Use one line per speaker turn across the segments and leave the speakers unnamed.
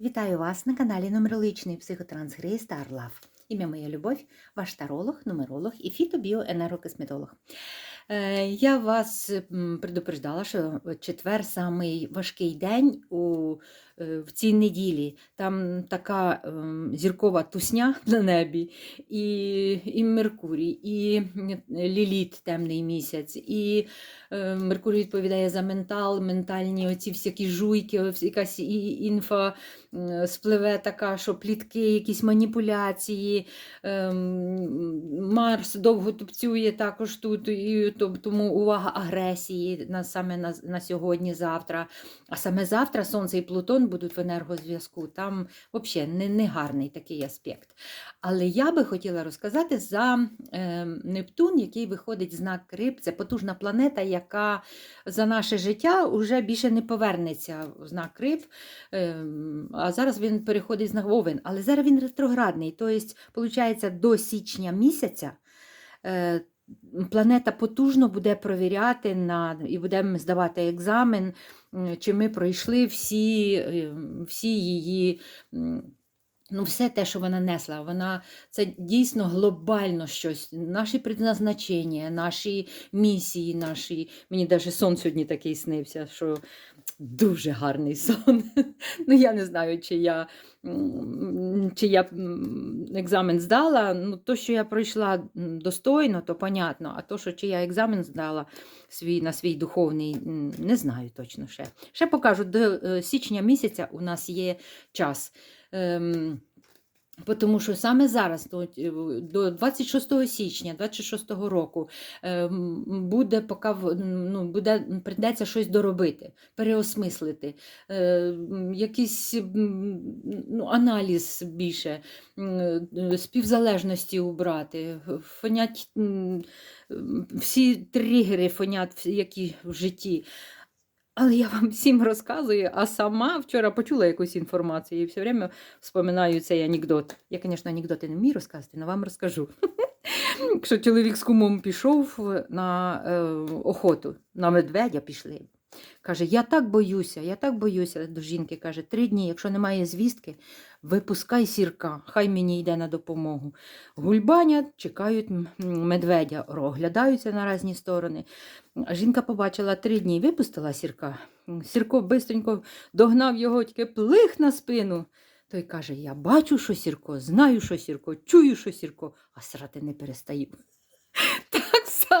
Вітаю вас на каналі Нумерологічний психотрансгрей Star Love. Ім'я моя любов, ваш таролог, нумеролог і фітобіоенерокосметолог. Е, Я вас предупреждала, що четвер самий важкий день у, в цій неділі. Там така ем, зіркова тусня на небі, і, і Меркурій, і Ліліт темний місяць, і е, Меркурій відповідає за ментал, ментальні оці всякі жуйки, якась інфа спливе така, що плітки, якісь маніпуляції. Марс довго тупцює також тут, і то- тому увага агресії на, саме на, на сьогодні, завтра. А саме завтра Сонце і Плутон будуть в енергозв'язку. Там взагалі не, не гарний такий аспект. Але я би хотіла розказати за е, Нептун, який виходить знак Риб. Це потужна планета, яка за наше життя вже більше не повернеться в знак Риб. Е, а зараз він переходить в знак Овен. Але зараз він ретроградний. Тобто, виходить, до січня місяця. Е, Планета потужно буде провіряти на, і будемо здавати екзамен, чи ми пройшли всі, е, всі її, ну, все те, що вона несла. Вона це дійсно глобально щось. Наші предназначення, наші місії, наші. Мені навіть сон сьогодні такий снився, що дуже гарний сон. Ну, я не знаю, чи я, чи я екзамен здала. Ну, то, що я пройшла достойно, то понятно. А то, що чи я екзамен здала свій, на свій духовний, не знаю точно ще. Ще покажу, до е, січня місяця у нас є час. Ем, Тому що саме зараз, е, до 26 січня 26 року, ем, буде, поки, ну, буде, прийдеться щось доробити, переосмислити, е, якийсь ну, аналіз більше, е, співзалежності убрати, фонять, всі тригери фонять, які в житті. Але я вам всім розказую, а сама вчора почула якусь інформацію і все время вспоминаю цей анекдот. Я, звісно, анекдоти не вмію розказувати, але вам розкажу. Якщо чоловік з кумом пішов на е, охоту, на медведя пішли. Каже, я так боюся, я так боюся до жінки. Каже, три дні, якщо немає звістки, випускай сірка, хай мені йде на допомогу. Гульбанять, чекають медведя, оглядаються на різні сторони. Жінка побачила три дні, випустила сірка. Сірко бистренько догнав його, тільки плих на спину. Той каже: Я бачу, що сірко, знаю, що сірко, чую, що сірко, а срати не перестаю.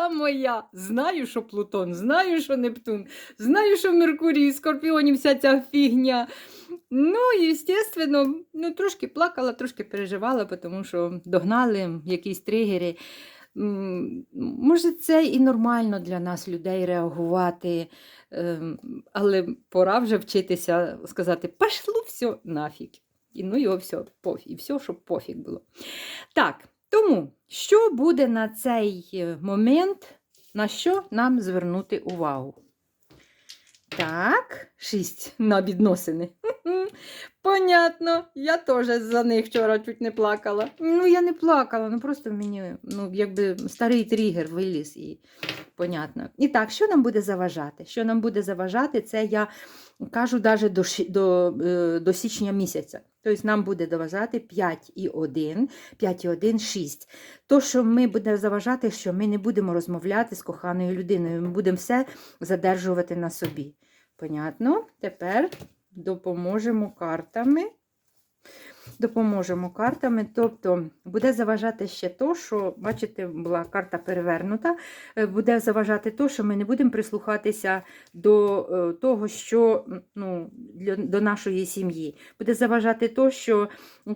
Само знаю, що Плутон, знаю, що Нептун, знаю, що Меркурій, Скорпіонів вся ця фігня. Ну, і, звісно, ну, трошки плакала, трошки переживала, тому що догнали якісь тригери. Може, це і нормально для нас, людей, реагувати, ем, але пора вже вчитися сказати, пошло все нафіг. І ну його все, пофіг, і все, щоб пофіг було. Так, тому, що буде на цей е, момент, на що нам звернути увагу? Так, шість на відносини. Понятно, я теж за них вчора чуть не плакала. Ну, я не плакала, ну просто мені, ну, якби старий тригер виліз і понятно. І так, що нам буде заважати? Що нам буде заважати, це я кажу навіть до, до, е, до січня місяця. Тобто нам буде заважати 5 і 1, 5 і 1, 6. То, що ми буде заважати, що ми не будемо розмовляти з коханою людиною, ми будемо все задержувати на собі. Понятно? Тепер допоможемо картами. Допоможемо картами. Тобто буде заважати ще то, що, бачите, була карта перевернута. е, Буде заважати то, що ми не будемо прислухатися до е, того, що ну, для, до нашої сім'ї. Буде заважати то, що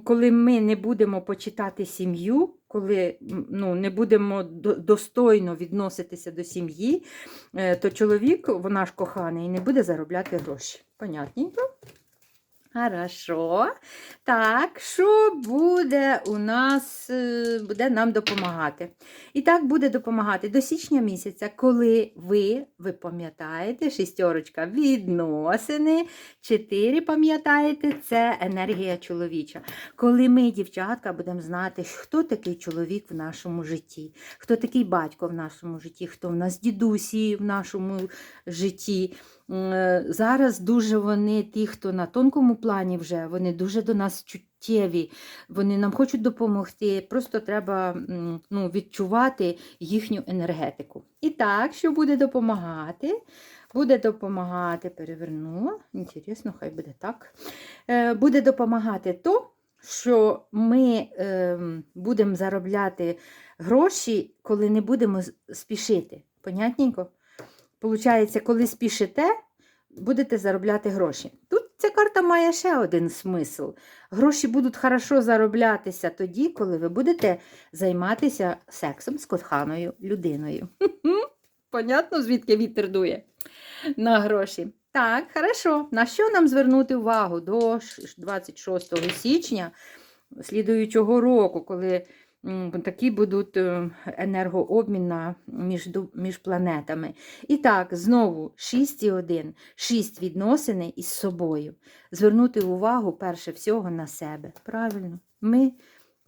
коли ми не будемо почитати сім'ю, коли ну, не будемо достойно відноситися до сім'ї, е, то чоловік, вона ж коханий, не буде заробляти гроші. Понятненько? Хорошо. Так, що буде у нас, е, буде нам допомагати? І так буде допомагати до січня місяця, коли ви, ви пам'ятаєте, шістерочка відносини, чотири пам'ятаєте, це енергія чоловіча. Коли ми, дівчатка, будемо знати, хто такий чоловік в нашому житті, хто такий батько в нашому житті, хто в нас дідусі в нашому житті. Е, Зараз дуже вони, ті, хто на тонкому плані вже, вони дуже до нас чуттєві, вони нам хочуть допомогти. Просто треба ну, відчувати їхню енергетику. І так, що буде допомагати? Буде допомагати, перевернула. Інтересно, хай буде так. Е, Буде допомагати то, що ми ем, будемо заробляти гроші, коли не будемо спішити. Понятненько? Получається, коли спішите, будете заробляти гроші. Тут ця карта має ще один смисл. Гроші будуть хорошо зароблятися тоді, коли ви будете займатися сексом з коханою людиною. Понятно, звідки вітер дує на гроші. Так, хорошо. На що нам звернути увагу до 26 січня слідуючого року, коли такі будуть енергообміна між, між планетами. І так, знову 6,1, 6 відносини із собою. Звернути увагу перше всього на себе. Правильно, ми.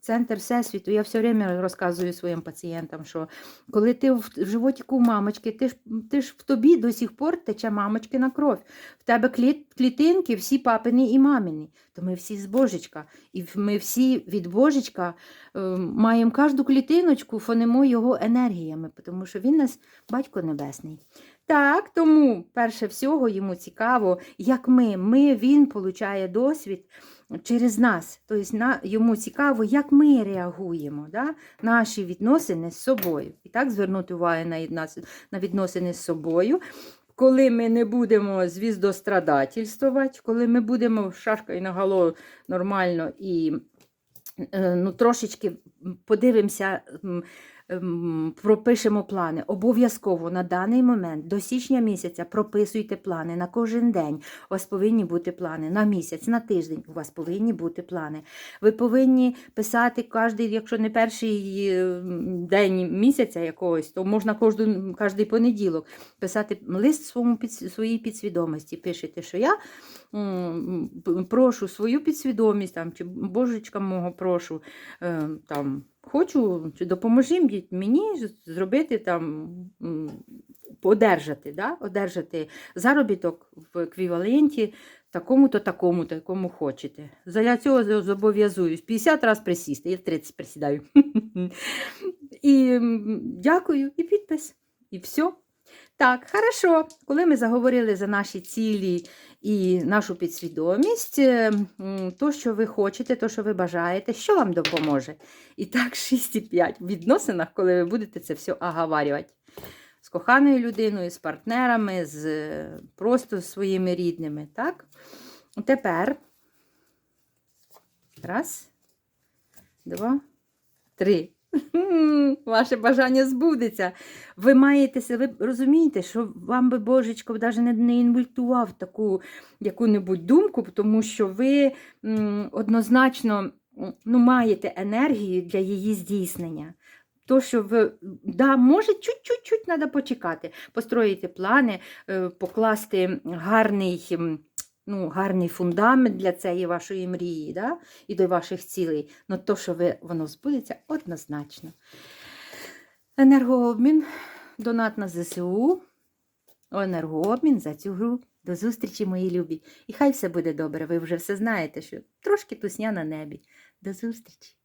Центр Всесвіту, я все время розказую своїм пацієнтам, що коли ти в животіку мамочки, ти ж, ти ж в тобі до сих пор тече мамочкина кров. В тебе кліт, клітинки всі папини і мамини. То ми всі з Божечка. І ми всі від Божечка е, маємо кожну клітиночку, фонимо його енергіями, тому що він нас батько небесний. Так, тому перше всього йому цікаво, як ми, ми він получає досвід через нас. Тобто на, йому цікаво, як ми реагуємо, да? наші відносини з собою. І так звернути увагу на, на відносини з собою. Коли ми не будемо звіздострадательствувати, коли ми будемо шашкою на голову нормально і е, ну, трошечки подивимося, пропишемо плани. Обов'язково на даний момент до січня місяця прописуйте плани на кожен день. У вас повинні бути плани на місяць, на тиждень. У вас повинні бути плани. Ви повинні писати кожен, якщо не перший день місяця якогось, то можна кожен, кожний понеділок писати лист своєму під, своїй підсвідомості. Пишете, що я прошу свою підсвідомість, там, чи божечка мого прошу, е, там, хочу, допоможи мені- зробити там. Одержати, да? одержати заробіток в еквіваленті такому-то, такому-то, якому хочете. Для цього зобов'язуюсь 50 разів присісти, я 30 присідаю. І дякую, і підпис, і все. Так, хорошо. Коли ми заговорили за наші цілі і нашу підсвідомість, е, то, що ви хочете, то, що ви бажаєте, що вам допоможе? І так, 6,5 в відносинах, коли ви будете це все оговарювати. З коханою людиною, з партнерами, з е, просто своїми рідними. Так? Тепер. Раз, два, три. Ваше бажання збудеться. Ви маєте себе, ви розумієте, що вам би Божечко навіть не, не інвультував таку яку-небудь думку, тому що ви м, однозначно ну, маєте енергію для її здійснення. То, що ви, да, може, чуть-чуть треба почекати, построїти плани, е, покласти гарний, ну, гарний фундамент для цієї вашої мрії да? і до ваших цілей. Ну, то, що ви, воно збудеться, однозначно. Енергообмін, донат на ЗСУ, енергообмін за цю гру. До зустрічі, мої любі. І хай все буде добре. Ви вже все знаєте, що трошки тусня на небі. До зустрічі!